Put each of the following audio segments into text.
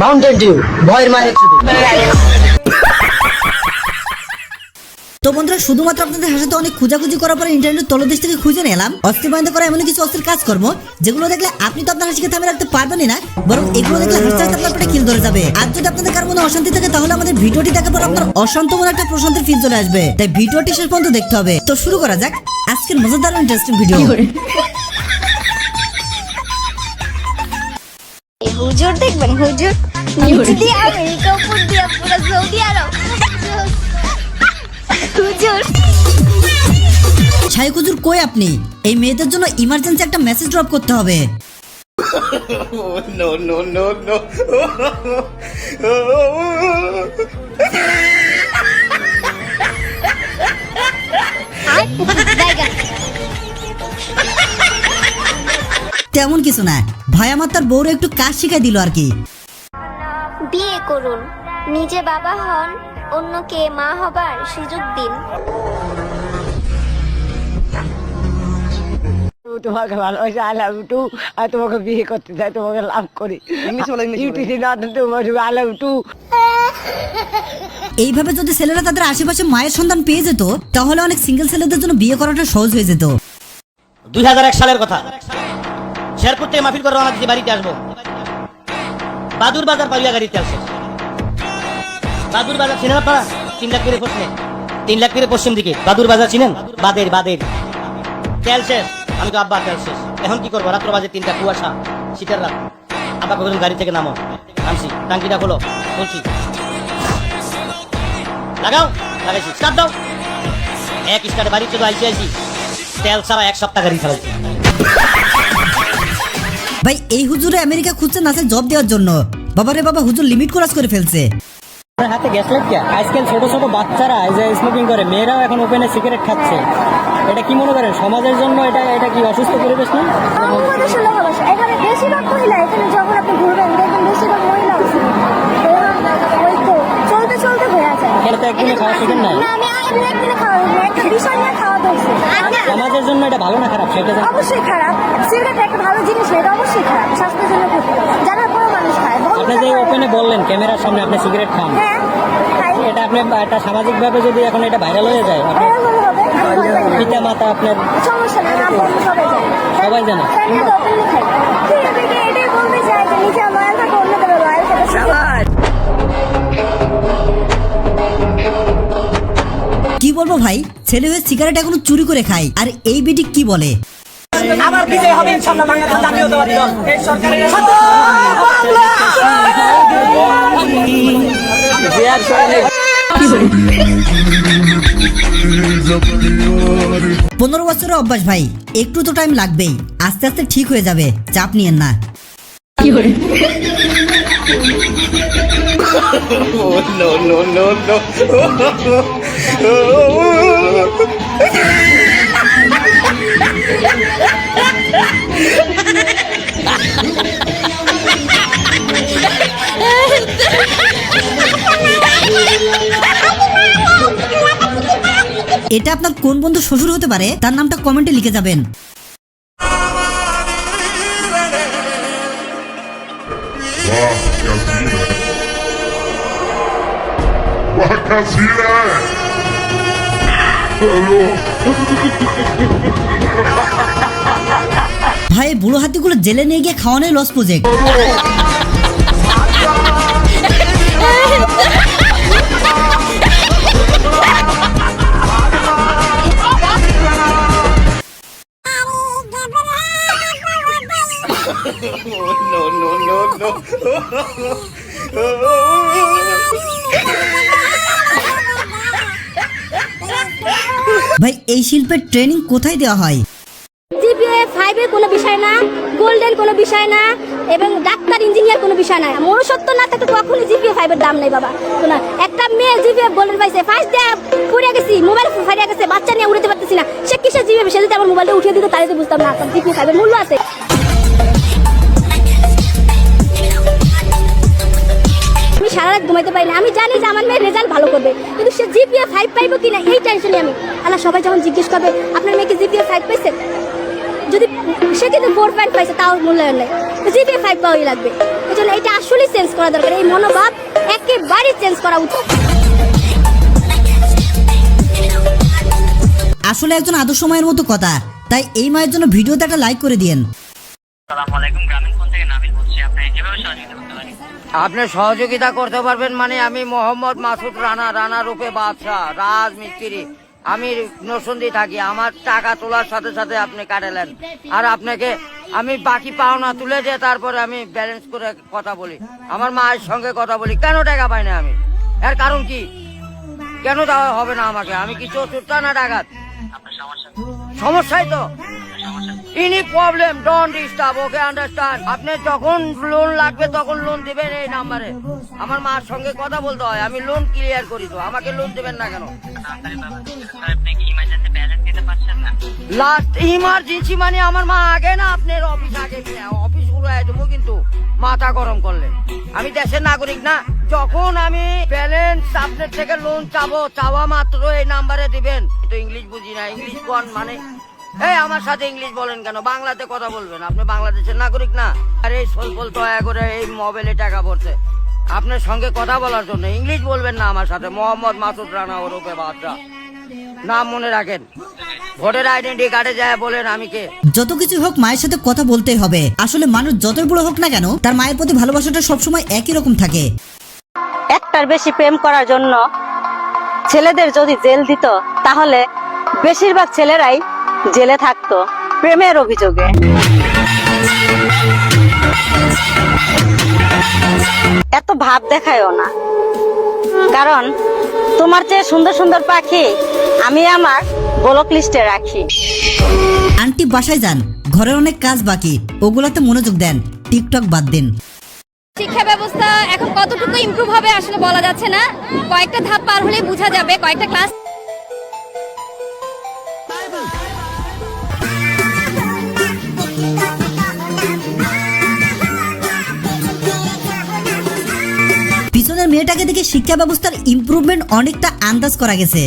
Mountain Dew ভয়ের মায়ের তো বন্ধুরা শুধুমাত্র আপনাদের হাসাতে অনেক খোঁজাখুঁজি করার পরে ইন্টারনেট তলদেশ থেকে খুঁজে নিলাম। অস্থিবাহিত করা এমন কিছু অস্থির কাজ করব যেগুলো দেখলে আপনি তো আপনার হাসিকে থামে রাখতে পারবেনই না বরং এগুলো দেখলে হাসতে হাসতে আপনার পেটে কিল ধরে যাবে। আর যদি আপনাদের কার মনে অশান্তি থাকে তাহলে আমাদের ভিডিওটি দেখার পর আপনার অশান্ত মনে একটা প্রশান্তির ফিল চলে আসবে। তাই ভিডিওটি শেষ পর্যন্ত দেখতে হবে। তো শুরু করা যাক আজকের মজাদার ইন্টারেস্টিং ভিডিও হুজুর দেখবেন হুজুর? নিচে আমেরিকা উপর দিয়ে পুরো সৌদি আরব। হুজুর। কই আপনি? এই মেয়েদের জন্য ইমার্জেন্সি একটা মেসেজ ড্রপ করতে হবে। No, no, no, no. আর তেমন কিছু না। ভাই আমার তার বউরে একটু কাজ শিখাই দিল আর কি। বিয়ে করুন। নিজে বাবা হন অন্যকে মা হবার সুযোগ দিন। তোমাকে ভালোবাসি আই লাভ টু আর তোমাকে বিয়ে করতে চাই তোমাকে লাভ করি। ইউটিসি নট তোমার আই লাভ টু এইভাবে যদি ছেলেরা তাদের আশেপাশে মায়ের সন্তান পেয়ে যেত তাহলে অনেক সিঙ্গেল ছেলেদের জন্য বিয়ে করাটা সহজ হয়ে যেত। দুই হাজার এক সালের কথা। শেরপুর থেকে মাফিল করে রওনা দিতে বাড়িতে আসব। বাদুর বাজার পালিয়া গাড়িতে আসছে বাদুর বাজার চিনেন আপনারা? তিন লাখ করে পশ্চিমে তিন লাখ করে পশ্চিম দিকে। বাদুর বাজার চিনেন? বাদের বাদের। তেল শেষ। আমি তো আব্বা তেল শেষ। এখন কি করব? রাত্র বাজে তিনটা, কুয়াশা। শীতের রাত। আব্বা কখন গাড়ি থেকে নামো? নামছি। টাঙ্কিটা খোলো। বলছি। লাগাও? লাগাইছি। স্টার্ট দাও। এক স্টার্টে বাড়ি চলে আইসি আইসি। তেল ছাড়া এক সপ্তাহ গাড়ি চালাইছি। ভাই এই হুজুরে আমেরিকা খুঁজছে নাসে জব দেওয়ার জন্য। বাবারে বাবা হুজুর লিমিট ক্রস করে ফেলছে। আপনার হাতে গ্যাস লাইট কে? আজকাল ছোট ছোট বাচ্চারা যে স্মোকিং করে মেয়েরাও এখন ওপেনে সিগারেট খাচ্ছে। এটা কি মনে করেন? সমাজের জন্য এটা এটা কি অসুস্থ পরিবেশ না? এখানে বেশিরভাগ মহিলা এখানে যখন আপনি ঘুরবেন দেখবেন বেশিরভাগ মহিলা আছে। চলতে চলতে হয়ে যায় এটা তো একদিনে খাওয়া শিখেন না আমি একদিনে খাওয়া একটা বিষয় নিয়ে খাওয়া ধরছি সমাজের জন্য এটা ভালো না খারাপ? সেটা অবশ্যই খারাপ। সিগারেট একটা ভালো জিনিস না, এটা অবশ্যই খারাপ। স্বাস্থ্যের জন্য ক্ষতি। যারা কোনো মানুষ খায় আপনি যে ওপেনে বললেন ক্যামেরার সামনে আপনি সিগারেট খান। হ্যাঁ এটা আপনি একটা সামাজিক ভাবে যদি এখন এটা ভাইরাল হয়ে যায় না। পিতা মাতা আপনার সমস্যা নেই আমার সবাই জানে। এটাই বলতে চাই যে নিজে লয়াল অন্যদের লয়াল থাকে কি বলব ভাই? ছেলে হয়ে সিগারেট এখনও চুরি করে খায়। আর এই বিটি কি বলে? আবার বিজয় হবে ইনশাআল্লাহ বাংলাদেশ জাতীয়তাবাদী দল। এই সরকারের পনেরো বছরের অভ্যাস ভাই একটু তো টাইম লাগবেই। আস্তে আস্তে ঠিক হয়ে যাবে চাপ নিয়েন না। No, no, no, no. এটা আপনার কোন বন্ধু শ্বশুর হতে পারে তার নামটা কমেন্টে লিখে যাবেন वाह ভাই বুড়ো হাতিগুলো জেলে নিয়ে গিয়ে খাওয়ানোই loss project oh, no, no, no, no. ভাই, এই শিল্পের ট্রেনিং কোথায় দেওয়া হয়? জিপিএ ফাইভের কোনো বিষয় না গোল্ডেন কোনো বিষয় না, এবং ডাক্তার ইঞ্জিনিয়ার কোনো বিষয় না। মনুষ্যত্ব না থাকলে কখনই জিপিএ ফাইভের দাম নেই, বাবা। শোনা, একটা মেয়ে জিপিএ গোল্ডেন পাইছে ফার্স্ট গেছি মোবাইল গেছে, বাচ্চা নিয়ে উড়তে পারতেছি না। সে কিসের জিপিএ সে যদি আমার মোবাইলটা উঠিয়ে দিত তাই তো বুঝতাম না। জিপিএ ফাইভের মূল্য আছে। আমি সারা রাত ঘুমাইতে পারি না। আমি জানি যে আমার মেয়ের রেজাল্ট ভালো করবে, কিন্তু সে জিপিএ ফাইভ পাইবো কিনা, এই টেনশনে আমি। আল্লাহ সবাই যখন জিজ্ঞেস করবে আপনার মেয়েকে জিপিএ ফাইভ পেয়েছে যদি সে কিন্তু ফোর পয়েন্ট পাইছে তাও মূল্যায়ন নেই। জিপিএ ফাইভ পাওয়াই লাগবে। এই জন্য এটা আসলেই চেঞ্জ করা দরকার। এই মনোভাব একেবারে চেঞ্জ করা উচিত। আসলে একজন আদর্শ মায়ের মতো কথা। তাই এই মায়ের জন্য ভিডিওতে একটা লাইক করে দিয়েন। আপনি সহযোগিতা করতে পারবেন মানে আমি মোহাম্মদ মাসুদ রানা রানা রূপে বাদশাহ রাজ মিস্ত্রি। আমি নসন্দি থাকি, আমার টাকা তোলার সাথে সাথে আপনি কাটালেন। আর আপনাকে আমি বাকি পাওনা তুলে দিয়ে তারপরে আমি ব্যালেন্স করে কথা বলি। আমার মায়ের সঙ্গে কথা বলি, কেন টাকা পাই না আমি? এর কারণ কি? কেন দেওয়া হবে না আমাকে? আমি কি চতুর্থ না ডাকাত? সমস্যাই তো। Problem don't disturb okay understand আপনি যখন লোন লাগবে তখন লোন দিবেন এই নাম্বারে আমার মার সঙ্গে কথা বলতে হয় আমি লোন ক্লিয়ার করি তো আমাকে লোন দিবেন না কেন? লাস্ট ইমার্জেন্সি মানে আমার মা আগে না আপনার অফিস আগে অফিস উড়াই দেবো কিন্তু মাথা গরম করলে। আমি দেশের নাগরিক না যখন আমি ব্যালেন্স আপনার থেকে লোন চাবো চাওয়া মাত্র এই নাম্বারে দিবেন। তো ইংলিশ বুঝি না ইংলিশ কোন মানে এই আমার সাথে ইংলিশ বলেন কেন? বাংলাতে কথা বলবেন। আপনি বাংলাদেশের নাগরিক না? আর এই সলফল দয়া করে এই মোবাইলে টাকা পড়ছে আপনার সঙ্গে কথা বলার জন্য ইংলিশ বলবেন না আমার সাথে। মোহাম্মদ মাসুদ রানা ওরফে বাদশা নাম মনে রাখেন। ভোটার আইডেন্টি কার্ডে যায় বলেন আমি কে? যত কিছু হোক মায়ের সাথে কথা বলতেই হবে। আসলে মানুষ যতই বড় হোক না কেন তার মায়ের প্রতি ভালোবাসাটা সবসময় একই রকম থাকে। একটার বেশি প্রেম করার জন্য ছেলেদের যদি জেল দিত তাহলে বেশিরভাগ ছেলেরাই জেলে থাকতো প্রেমের অভিযোগে। এত ভাব দেখায়ও না। কারণ তোমার চেয়ে সুন্দর সুন্দর পাখি আমি আমার ব্লক লিস্টে রাখি। আন্টি বাসায় যান ঘরের অনেক কাজ বাকি ওগুলাতে মনোযোগ দেন টিকটক বাদ দিন। শিক্ষা ব্যবস্থা এখন কতটুকু ইমপ্রুভ হবে আসলে বলা যাচ্ছে না। কয়েকটা ধাপ পার হলে বোঝা যাবে কয়েকটা ক্লাস মেয়েটাকে দেখে শিক্ষা ব্যবস্থার ইম্প্রুভমেন্ট অনেকটা আন্দাজ করা গেছে.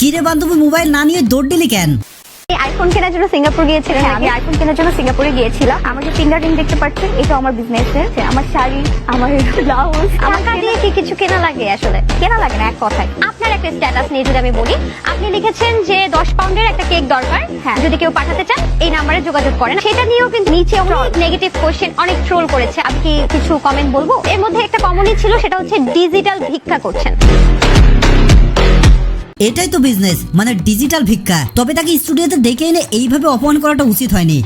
কিরে বান্ধবী, মোবাইল না নিয়ে দৌড় দিলি কেন আইফোন কেনার জন্য সিঙ্গাপুর গিয়েছিলেন হ্যাঁ আমি আইফোন কেনার জন্য সিঙ্গাপুরে গিয়েছিলাম। আমার যে ফিঙ্গার রিং দেখতে পাচ্ছেন এটা আমার বিজনেসের আমার শাড়ি আমার ব্লাউজ টাকা দিয়ে কি কিছু কেনা লাগে আসলে? কেনা লাগে না এক কথায়। আপনার একটা স্ট্যাটাস নিয়ে যদি আমি বলি আপনি লিখেছেন যে দশ পাউন্ডের একটা কেক দরকার। হ্যাঁ। যদি কেউ পাঠাতে চান এই নাম্বারে যোগাযোগ করেন। সেটা নিয়েও কিন্তু নিচে অনেক নেগেটিভ কোশ্চেন অনেক ট্রোল করেছে। আমি কি কিছু কমেন্ট বলব? এর মধ্যে একটা কমনই ছিল সেটা হচ্ছে ডিজিটাল ভিক্ষা করছেন। এটাই তো বিজনেস মানে ডিজিটাল ভিক্ষা। তবে তাকে স্টুডিওতে ডেকে এনে এইভাবে অপমান করাটা উচিত হয়নি।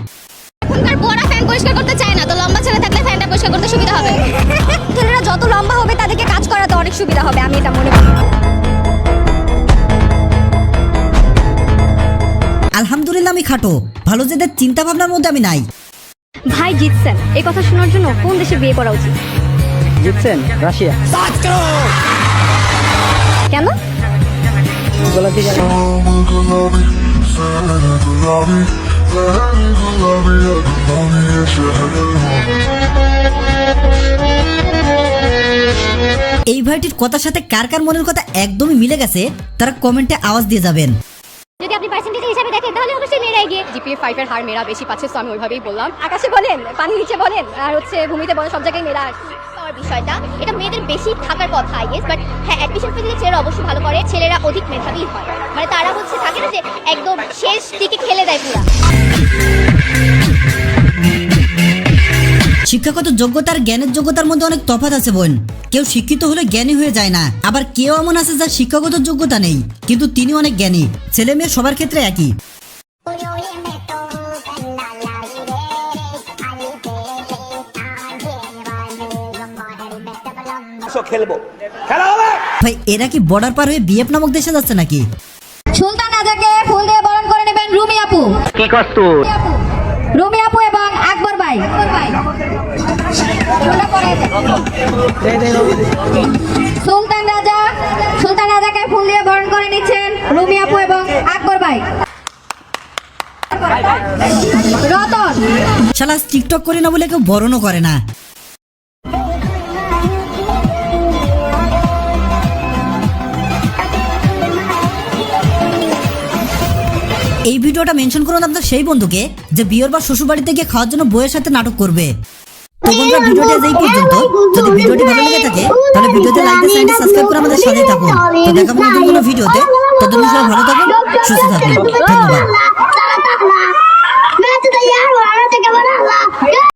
এখনকার বড় ফ্যান পরিষ্কার করতে চায় না তো লম্বা ছেলে থাকলে ফ্যানটা পরিষ্কার করতে সুবিধা হবে। ছেলেরা যত লম্বা হবে তাদেরকে কাজ করাতে অনেক সুবিধা হবে আমি এটা মনে করি। আলহামদুলিল্লাহ আমি খাটো ভালো যেদের চিন্তা ভাবনার মধ্যে আমি নাই। ভাই জিতছেন। এই কথা শোনার জন্য কোন দেশে বিয়ে করা উচিত? জিতছেন রাশিয়া। কেন? এই ভাইটির কথার সাথে কার কার মনের কথা একদমই মিলে গেছে তারা কমেন্টে আওয়াজ দিয়ে যাবেন। যদি আপনি পার্সেন্টেজ হিসাবে দেখেন তাহলে অবশ্যই মেয়েরা এগিয়ে জিপিএ ফাইভ এর হার মেয়েরা বেশি পাচ্ছে তো আমি ওইভাবেই বললাম। আকাশে বলেন পানি নিচে বলেন আর হচ্ছে ভূমিতে বলেন সব জায়গায় মেয়েরা পাওয়ার বিষয়টা, এটা মেয়েদের বেশি থাকার কথা আই গেস বাট হ্যাঁ অ্যাডমিশন ফিজে ছেলেরা অবশ্যই ভালো করে, ছেলেরা অধিক মেধাবী হয়। মানে তারা হচ্ছে থাকে না যে একদম শেষ দিকে খেলে দেয় পুরা। শিক্ষাগত যোগ্যতার জ্ঞানের যোগ্যতার মধ্যে অনেক তফাৎ আছে বোন। কেউ শিক্ষিত হলে জ্ঞানী হয়ে যায় না। আবার কেউ এমন আছে যার শিক্ষাগত যোগ্যতা নেই, কিন্তু তিনি অনেক জ্ঞানী। ছেলে মেয়ে সবার ক্ষেত্রে একই। ভাই এরা কি বর্ডার পার হয়ে বিএফ নামক দেশে যাচ্ছে নাকি? সুলতান রাজাকে ফুল দিয়ে বরণ করে নেবেন রুমি আপু। কি কষ্ট রুমি আপু। এবং আকবর ভাই। সুলতান রাজা সুলতান রাজাকে ফুল দিয়ে বরণ করে নিচ্ছেন রুমি আপু এবং আকবর ভাই। রতন। শালা টিকটক করে না বলে কেউ বরণও করে না। এই ভিডিওটা মেনশন করুন আপনার সেই বন্ধুকে যে বিয়ের বা শ্বশুর বাড়িতে গিয়ে খাওয়ার জন্য বইয়ের সাথে নাটক করবে। তো বন্ধুরা, ভিডিওটি এই পর্যন্ত, যদি ভিডিওটি ভালো লেগে থাকে, তাহলে ভিডিওতে লাইক দিয়ে চ্যানেলটি সাবস্ক্রাইব করে আমাদের সাথে থাকুন। তো দেখা হবে নতুন কোনো ভিডিওতে। ততদিন সবাই ভালো থাকুন, সুস্থ থাকুন। ধন্যবাদ।